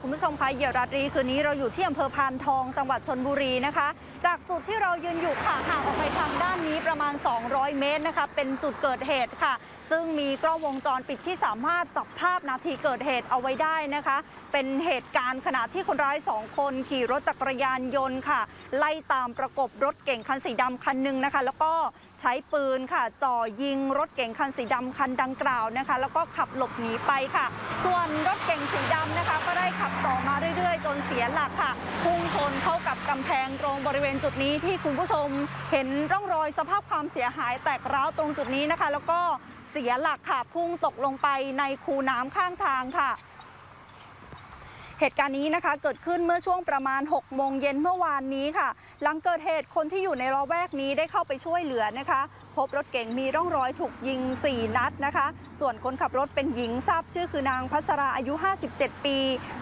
คุณผู้ชมคะเหยี่ยราตรีคืนนี้เราอยู่ที่อำเภอพานทองจังหวัดชนบุรีนะคะ จากจุดที่เรายืนอยู่ค่ะห่างออกไปทางด้านนี้ประมาณ 200 เมตรนะคะ เป็นจุดเกิดเหตุค่ะ ซึ่งมีกล้องวงจรปิดที่สามารถจับภาพนาทีเกิดเหตุเอาไว้ได้นะคะ เป็นเหตุการณ์ขณะที่คนร้ายสองคนขี่รถจักรยานยนต์ค่ะ ไล่ตามประกบรถเก่งคันสีดำคันหนึ่งนะคะ แล้วก็ใช้ปืนค่ะจ่อยิงรถเก่งคันสีดำคันดังกล่าวนะคะ แล้วก็ขับหลบหนีไปค่ะ ส่วนรถเก่งสีดำนะคะ ก็ได้ขับต่อมาเรื่อยๆ จนเสียหลักค่ะพุ่งชนเข้ากับกำแพงตรงบริเวณจุดนี้ที่คุณผู้ชม เห็นร่องรอยสภาพความเสียหายแตกร้าวตรงจุดนี้นะคะ แล้วก็ เสียหลักค่ะพุ่งตกลงไปในคูน้ำข้างทางค่ะ เหตุการณ์นี้นะคะเกิดขึ้นเมื่อช่วงประมาณ 6 โมงเย็นเมื่อวานนี้ค่ะ หลังเกิดเหตุคนที่อยู่ในละแวกนี้ได้เข้าไปช่วยเหลือนะคะ พบรถเก๋งมีร่องรอยถูกยิง 4 นัดนะคะ ส่วนคนขับรถเป็นหญิงทราบชื่อคือนางพัสราอายุ 57 ปี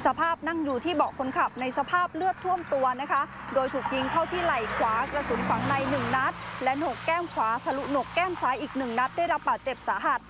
สภาพนั่งอยู่ที่เบาะคนขับในสภาพเลือดท่วมตัวนะคะ โดยถูกยิงเข้าที่ไหล่ขวากระสุนฝังใน 1 นัด และโหนกแก้มขวาทะลุโหนกแก้มซ้ายอีก 1 นัดได้รับบาดเจ็บสาหัส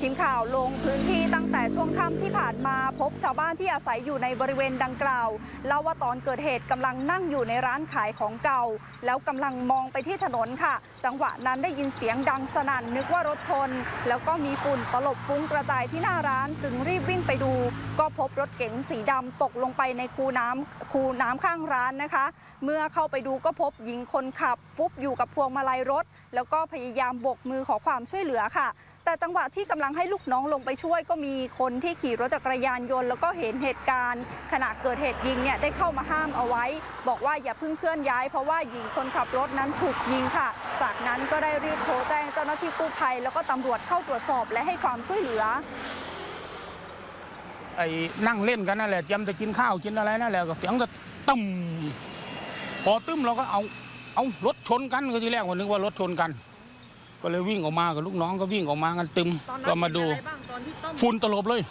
ทีมข่าวลงพื้นที่ตั้งแต่ช่วงค่ำที่ผ่านมาพบชาวบ้านที่อาศัยอยู่ในบริเวณดังกล่าวเล่าว่าตอนเกิดเหตุกำลังนั่งอยู่ในร้านขายของเก่า แล้วกำลังมองไปที่ถนนค่ะ จังหวะนั้นได้ยินเสียงดังสนั่นนึกว่ารถชน แล้วก็มีฝุ่นตลบฟุ้งกระจายที่หน้าร้าน จึงรีบวิ่งไปดู ก็พบรถเก๋งสีดำตกลงไปในคูน้ำคูน้ำข้างร้านนะคะ เมื่อเข้าไปดูก็พบหญิงคนขับ ฟุบอยู่กับพวงมาลัยรถ แล้วก็พยายามบกมือขอความช่วยเหลือค่ะ แต่จังหวะที่กำลังให้ลูกน้องลงไปช่วยก็มีคนที่ขี่รถจักรยานยนต์ แล้วก็เห็นเหตุการณ์ ขณะเกิดเหตุยิงเนี่ยได้เข้ามาห้ามเอาไว้ บอกว่าอย่าเพิ่งเคลื่อนย้าย เพราะว่าหญิงคนขับรถนั้นถูกยิงค่ะ จากนั้นก็ได้รีบโทรแจ้งเจ้าหน้าที่กู้ภัย แล้วก็ตำรวจเข้าตรวจสอบและให้ความช่วยเหลือไอ้นั่งเล่นกันนั่นแหละเตรียมจะกินข้าวกินอะไรนั่นแหละก็เสียงก็ตึมพอตึมเราก็เอาเอารถชนกันก็ทีแรกวันนึกว่ารถชนกัน ก็เลยวิ่งออกมากับลูกน้องก็วิ่งออกมากันตึมก็มาดูฝุ่นตลบเลย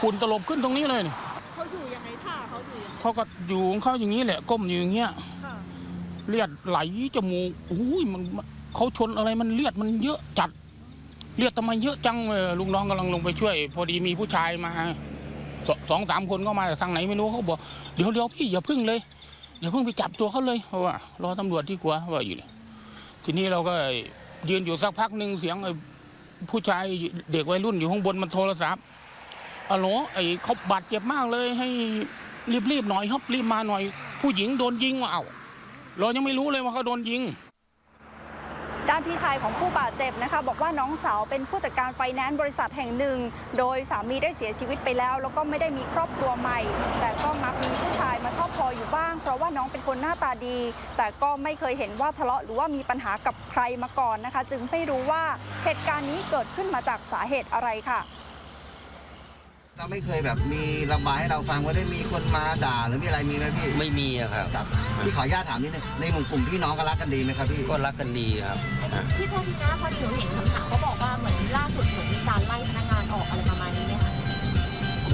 ฝุ่นตลบขึ้นตรงนี้เลยนี่เขาอยู่ยังไงท่าเขาอยู่ยังไงเขาก็อยู่ของเขาอย่างนี้แหละก้มอยู่อย่างเงี้ยเลือดไหลจมูกอุ้ยมันมันเขาชนอะไรมันเลือดมันเยอะจัด เลือดทำไมเยอะจังเออลูกน้องกำลังลงไปช่วย พอดีมีผู้ชายมาสสองสามคนก็มาจากทางไหนไม่รู้เขาบอกเดี๋ยวเดี๋ยวพี่อย่าพึ่งเลยอย่าพึ่งไปจับตัวเขาเลยเพราะว่ารอตำรวจที่กลัวว่าอยู่เลยทีนี้เราก็ ยืนอยู่สักพักหนึ่งเสียงไอ้ผู้ชายเด็กวัยรุ่นอยู่ข้างบนมันโทรศัพท์อะโหไอ้เขาบาดเจ็บมากเลยให้รีบๆหน่อยครับรีบมาหน่อย ผู้หญิงโดนยิงว่ะเอ้าเรายังไม่รู้เลยว่าเขาโดนยิง ด้านพี่ชายของผู้บาดเจ็บนะคะ บอกว่าน้องสาวเป็นผู้จัดการไฟแนนซ์บริษัทแห่งหนึ่ง โดยสามีได้เสียชีวิตไปแล้ว แล้วก็ไม่ได้มีครอบครัวใหม่ แต่ก็มักมีผู้ชายมาชอบพออยู่บ้าง เพราะว่าน้องเป็นคนหน้าตาดี แต่ก็ไม่เคยเห็นว่าทะเลาะหรือว่ามีปัญหากับใครมาก่อนนะคะ จึงไม่รู้ว่าเหตุการณ์นี้เกิดขึ้นมาจากสาเหตุอะไรค่ะ เราไม่เคยแบบมีระบายให้เราฟังว่าได้มีคนมาด่าหรือมีอะไรมีไหมพี่ไม่มีอะครับ ครับพี่ขออนุญาตถามนิดนึงในหมู่กลุ่มพี่น้องก็รักกันดีไหมครับพี่ก็รักกันดีครับนะพี่โทษพี่จ้าพอหนูเห็นคำถามเขาบอกว่าเหมือนล่าสุดเหมือนมีการไล่พนักงานออกอะไรประมาณนี้ไหมคะ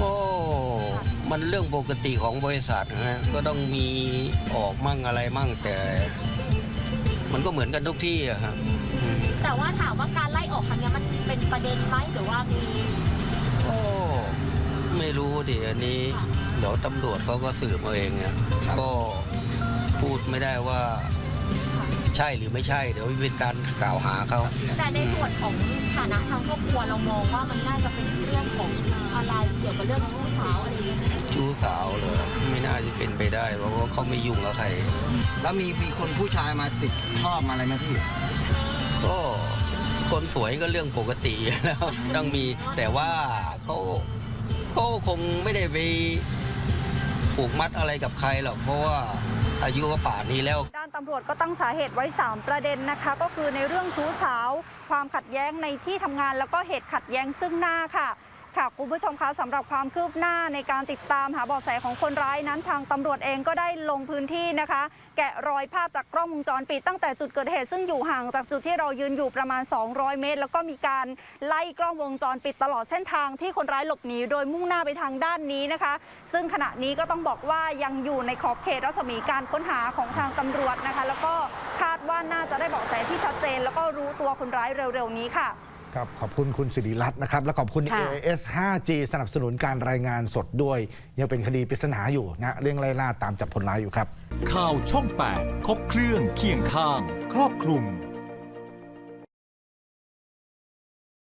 ก็มันเรื่องปกติของบริษัทนะฮะก็ต้องมีออกมั่งอะไรมั่งแต่ มันก็เหมือนกันทุกที่อะครับอืมแต่ว่าถามว่าการไล่ออกครั้งเนี้ยมันเป็นประเด็นไหมหรือว่ามี ก็ ไม่รู้ดิอันนี้เดี๋ยวตำรวจเขาก็สืบมาเองอะก็พูดไม่ได้ว่าใช่หรือไม่ใช่ เดี๋ยวเป็นการกล่าวหาเขาแต่ในส่วนของฐานะทางครอบครัวเรามองว่ามันน่าจะเป็นเรื่องของอะไรเกี่ยวกับเรื่องของลูกสาวอะไรอย่างเงี้ยชู้สาวเหรอไม่น่าจะเป็นไปได้เพราะว่าเขาไม่ยุ่งกับใคร แล้วมีมีคนผู้ชายมาติดชอบมาอะไรไหมพี่ก็คนสวยก็เรื่องปกติแล้วต้องมีแต่ว่าเขา เขาคงไม่ได้ไปผูกมัดอะไรกับใครหรอกเพราะว่าอายุก็ป่านนี้แล้วด้านตำรวจก็ตั้งสาเหตุไว้ 3 ประเด็นนะคะ ก็คือในเรื่องชู้สาว ความขัดแย้งในที่ทำงาน แล้วก็เหตุขัดแย้งซึ่งหน้าค่ะ ค่ะคุณผู้ชมคะสำหรับความคืบหน้าในการติดตามหาเบาะแสของคนร้ายนั้นทางตำรวจเองก็ได้ลงพื้นที่นะคะ แกะรอยภาพจากกล้องวงจรปิดตั้งแต่จุดเกิดเหตุซึ่งอยู่ห่างจากจุดที่เรายืนอยู่ประมาณ 200 เมตร แล้วก็มีการไล่กล้องวงจรปิดตลอดเส้นทางที่คนร้ายหลบหนีโดยมุ่งหน้าไปทางด้านนี้นะคะ ซึ่งขณะนี้ก็ต้องบอกว่ายังอยู่ในขอบเขตรัศมีการค้นหาของทางตำรวจนะคะ แล้วก็คาดว่าน่าจะได้เบาะแสที่ชัดเจน แล้วก็รู้ตัวคนร้ายเร็ว ๆ นี้ค่ะ ครับขอบคุณคุณสิริรัตน์นะครับ และขอบคุณ ค่ะ AS 5G สนับสนุนการรายงานสดด้วย ยังเป็นคดีปริศนาอยู่นะเรื่องไล่ล่าตามจับคนร้ายอยู่ครับ ข่าวช่อง 8 ครบเครื่องเคียงข้าง ครอบคลุม